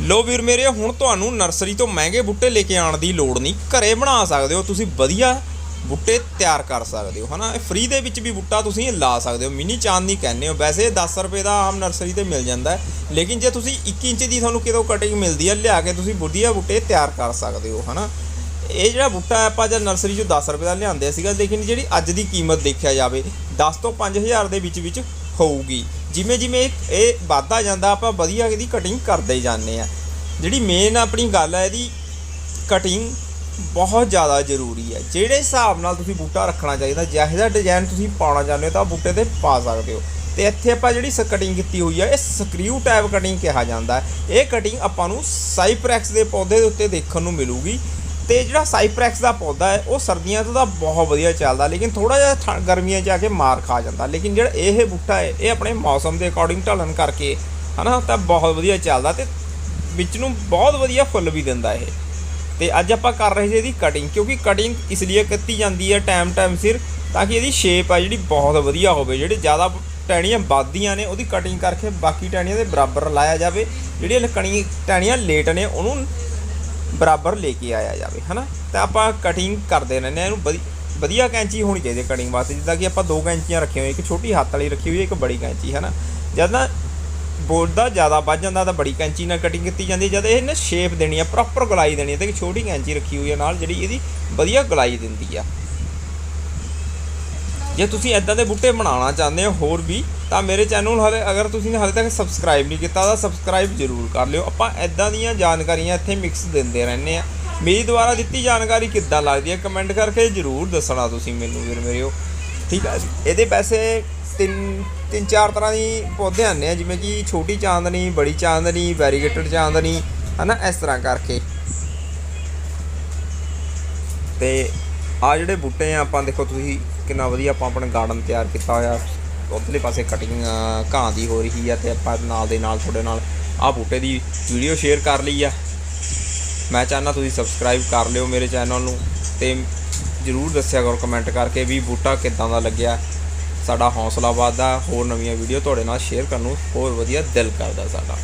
ਲੋ ਵੀਰ ਮੇਰੇ, ਹੁਣ ਤੁਹਾਨੂੰ ਨਰਸਰੀ ਤੋਂ ਮਹਿੰਗੇ ਬੂਟੇ ਲੈ ਕੇ ਆਉਣ ਦੀ ਲੋੜ ਨਹੀਂ। ਘਰੇ ਬਣਾ ਸਕਦੇ ਹੋ, ਤੁਸੀਂ ਵਧੀਆ ਬੂਟੇ ਤਿਆਰ ਕਰ ਸਕਦੇ ਹੋ, ਹਨਾ? ਫ੍ਰੀ ਦੇ ਵਿੱਚ ਵੀ ਬੂਟਾ ਤੁਸੀਂ ਲਾ ਸਕਦੇ ਹੋ। ਮਿਨੀ ਚਾਂਦਨੀ ਕਹਿੰਦੇ ਹੋ। ਵੈਸੇ 10 ਰੁਪਏ ਦਾ ਆਮ ਨਰਸਰੀ ਤੇ ਮਿਲ ਜਾਂਦਾ ਹੈ। ਲੇਕਿਨ ਜੇ ਤੁਸੀਂ 21 ਇੰਚ ਦੀ ਤੁਹਾਨੂੰ ਕਿਤੋਂ ਕਟਿੰਗ ਮਿਲਦੀ ਹੈ, ਲਿਆ ਕੇ ਤੁਸੀਂ ਵਧੀਆ ਬੂਟੇ ਤਿਆਰ ਕਰ ਸਕਦੇ ਹੋ, ਹਨਾ? ਇਹ ਜਿਹੜਾ ਬੂਟਾ ਆਪਾਂ ਜਦ ਨਰਸਰੀ ਚੋਂ 10 ਰੁਪਏ ਦਾ ਲਿਆਂਦੇ ਸੀਗਾ, ਲੇਕਿਨ ਜਿਹੜੀ ਅੱਜ ਦੀ ਕੀਮਤ ਦੇਖਿਆ ਜਾਵੇ 10 ਤੋਂ 5000 ਦੇ ਵਿੱਚ ਵਿੱਚ ਹੋਊਗੀ। ਜਿਵੇਂ ਜਿਵੇਂ ਇਹ- ਵੱਧਦਾ ਜਾਂਦਾ, ਆਪਾਂ ਵਧੀਆ ਇਹਦੀ ਕਟਿੰਗ ਕਰਦੇ ਜਾਂਦੇ ਆ ਜਿਹੜੀ ਮੇਨ ਆਪਣੀ ਗੱਲ ਹੈ, ਇਹਦੀ ਕਟਿੰਗ ਬਹੁਤ ਜ਼ਿਆਦਾ ਜ਼ਰੂਰੀ ਹੈ। ਜਿਹੜੇ ਹਿਸਾਬ ਨਾਲ ਤੁਸੀਂ ਬੂਟਾ ਰੱਖਣਾ ਚਾਹੀਦਾ ਜਿਹੋ ਜਿਹਾ ਡਿਜ਼ਾਈਨ ਤੁਸੀਂ ਪਾਉਣਾ ਚਾਹੁੰਦੇ ਹੋ, ਤਾਂ ਬੂਟੇ ਤੇ ਪਾ ਸਕਦੇ ਹੋ। ਤੇ ਇੱਥੇ ਆਪਾਂ ਜਿਹੜੀ ਕਟਿੰਗ ਕੀਤੀ ਹੋਈ ਹੈ, ਇਹ ਸਕਰੀਊ ਟਾਈਪ ਕਟਿੰਗ ਕਿਹਾ ਜਾਂਦਾ ਹੈ। ਇਹ ਕਟਿੰਗ ਆਪਾਂ ਨੂੰ ਸਾਈਪ੍ਰੈਕਸ ਦੇ ਪੌਦੇ ਦੇ ਉੱਤੇ ਦੇਖਣ ਨੂੰ ਮਿਲੂਗੀ। ਤੇ ਜਿਹੜਾ ਸਾਈਪ੍ਰੈਕਸ ਦਾ ਪੌਦਾ ਹੈ, ਉਹ ਸਰਦੀਆਂ ਤੋਂ ਤਾਂ ਬਹੁਤ ਵਧੀਆ ਚੱਲਦਾ, ਲੇਕਿਨ ਥੋੜਾ ਜਿਹਾ ਠੰ- ਗਰਮੀਆਂ 'ਚ ਆ ਕੇ ਮਾਰ ਖਾ ਜਾਂਦਾ। ਲੇਕਿਨ ਜਿਹੜਾ ਇਹ ਬੂਟਾ ਹੈ, ਇਹ ਆਪਣੇ ਮੌਸਮ ਦੇ ਅਕੋਰਡਿੰਗ ਢਲਣ ਕਰਕੇ, ਹਨਾ, ਤਾਂ ਬਹੁਤ ਵਧੀਆ ਚੱਲਦਾ ਤੇ ਵਿੱਚ ਨੂੰ ਬਹੁਤ ਵਧੀਆ ਫੁੱਲ ਵੀ ਦਿੰਦਾ ਇਹ। ਤੇ ਅੱਜ ਆਪਾਂ ਕਰ ਰਹੇ ਸੀ ਇਹਦੀ ਕਟਿੰਗ ਕਿਉਂਕਿ ਕਟਿੰਗ ਇਸ ਲਈ ਕੀਤੀ ਜਾਂਦੀ ਹੈ ਟਾਈਮ ਟਾਈਮ ਸਿਰ, ਤਾਂ ਕਿ ਇਹਦੀ ਸ਼ੇਪ ਆ ਜਿਹੜੀ ਬਹੁਤ ਵਧੀਆ ਹੋਵੇ, ਜਿਹੜੇ ਜ਼ਿਆਦਾ ਟਹਿਣੀਆਂ ਵੱਧਦੀਆਂ ਨੇ, ਉਹਦੀ ਕਟਿੰਗ ਕਰਕੇ ਬਾਕੀ ਟਹਿਣੀਆਂ ਦੇ ਬਰਾਬਰ ਲਾਇਆ ਜਾਵੇ। ਜਿਹੜੀਆਂ ਲਕਣੀ ਟਹਿਣੀਆਂ ਲੇਟ ਨੇ, ਉਹਨੂੰ ਬਰਾਬਰ ਲੈ ਕੇ ਆਇਆ ਜਾਵੇ, ਹਨਾ? ਤਾਂ ਆਪਾਂ ਕਟਿੰਗ ਕਰਦੇ ਰਹਿੰਦੇ ਹਾਂ, ਇਹਨੂੰ ਵਧੀ- ਵਧੀਆ ਕੈਂਚੀ ਹੋਣੀ ਚਾਹੀਦੀ ਕਟਿੰਗ ਵਾਸਤੇ, ਜਿੱਦਾਂ ਕਿ ਆਪਾਂ ਦੋ ਕੈਂਚੀਆਂ ਰੱਖੀਆਂ ਹੋਈਆਂ, ਇੱਕ ਛੋਟੀ ਹੱਥ ਵਾਲੀ ਰੱਖੀ ਹੋਈ ਹੈ, ਇੱਕ ਬੜੀ ਕੈਂਚੀ, ਹਨਾ? ਜਦ ਨਾ ਬੋਰਡ ਦਾ ਜ਼ਿਆਦਾ ਵੱਧ ਜਾਂਦਾ ਤਾਂ ਬੜੀ ਕੈਂਚੀ ਨਾਲ ਕਟਿੰਗ ਕੀਤੀ ਜਾਂਦੀ ਜਦ ਇਹ ਨਾ ਸ਼ੇਪ ਦੇਣੀ ਆ ਪ੍ਰੋਪਰ ਗਲਾਈ ਦੇਣੀ ਹੈ, ਤੇ ਇੱਕ ਛੋਟੀ ਕੈਂਚੀ ਰੱਖੀ ਹੋਈ ਹੈ ਨਾਲ, ਜਿਹੜੀ ਇਹਦੀ ਵਧੀਆ ਗਲਾਈ ਦਿੰਦੀ ਆ। ਜੇ ਤੁਸੀਂ ਐਦਾਂ ਦੇ ਬੂਟੇ ਬਣਾਉਣਾ ਚਾਹੁੰਦੇ ਹੋ, ਹੋਰ ਵੀ ਤਾਂ ਮੇਰੇ ਚੈਨਲ ਨੂੰ ਹਲੇ ਅਗਰ ਤੁਸੀਂ ਨੇ ਹਲੇ ਤੱਕ ਸਬਸਕ੍ਰਾਈਬ ਨਹੀਂ ਕੀਤਾ ਤਾਂ ਸਬਸਕ੍ਰਾਈਬ ਜ਼ਰੂਰ ਕਰ ਲਿਓ। ਆਪਾਂ ਐਦਾਂ ਦੀਆਂ ਜਾਣਕਾਰੀਆਂ ਇੱਥੇ ਮਿਕਸ ਦਿੰਦੇ ਰਹਿੰਦੇ ਆ ਮੇਰੀ ਦੁਆਰਾ ਦਿੱਤੀ ਜਾਣਕਾਰੀ ਕਿੱਦਾਂ ਲੱਗਦੀ ਹੈ ਕਮੈਂਟ ਕਰਕੇ ਜ਼ਰੂਰ ਦੱਸਣਾ ਤੁਸੀਂ ਮੈਨੂੰ ਵੀਰ ਮੇਰਿਓ। ਠੀਕ ਹੈ ਇਹਦੇ ਪੈਸੇ ਤਿੰਨ ਤਿੰਨ ਚਾਰ ਤਰ੍ਹਾਂ ਦੀ ਪੌਦੇ ਆਉਂਦੇ ਆ, ਜਿਵੇਂ ਕਿ ਛੋਟੀ ਚਾਂਦਨੀ, ਬੜੀ ਚਾਂਦਨੀ ਵੈਰੀਗੇਟਡ ਚਾਂਦਨੀ, ਹਨਾ, ਇਸ ਤਰ੍ਹਾਂ ਕਰਕੇ। ਤੇ ਆ ਜਿਹੜੇ ਬੂਟੇ ਆ, ਆਪਾਂ ਦੇਖੋ ਤੁਸੀਂ ਕਿੰਨਾ ਵਧੀਆ ਆਪਾਂ ਆਪਣਾ ਗਾਰਡਨ ਤਿਆਰ ਕੀਤਾ ਹੋਇਆ। ਉਧਰਲੇ ਪਾਸੇ ਕਟਿੰਗ ਘਾਹ ਦੀ ਹੋ ਰਹੀ ਆ ਤੇ ਆਪਾਂ ਨਾਲ ਦੇ ਨਾਲ ਤੁਹਾਡੇ ਨਾਲ ਆ ਬੂਟੇ ਦੀ ਵੀਡੀਓ ਸ਼ੇਅਰ ਕਰ ਲਈ ਆ। ਮੈਂ ਚਾਹੁੰਦਾ ਤੁਸੀਂ ਸਬਸਕ੍ਰਾਈਬ ਕਰ ਲਿਓ ਮੇਰੇ ਚੈਨਲ ਨੂੰ ਤੇ ਜਰੂਰ ਦੱਸਿਆ ਕਰੋ ਕਮੈਂਟ ਕਰਕੇ ਵੀ ਬੂਟਾ ਕਿੱਦਾਂ ਦਾ ਲੱਗਿਆ। ਸਾਡਾ ਹੌਸਲਾ ਵੱਧਦਾ, ਹੋਰ ਨਵੀਆਂ ਵੀਡੀਓ ਤੁਹਾਡੇ ਨਾਲ ਸ਼ੇਅਰ ਕਰਨ ਨੂੰ ਹੋਰ ਵਧੀਆ ਦਿਲ ਕਰਦਾ ਸਾਡਾ।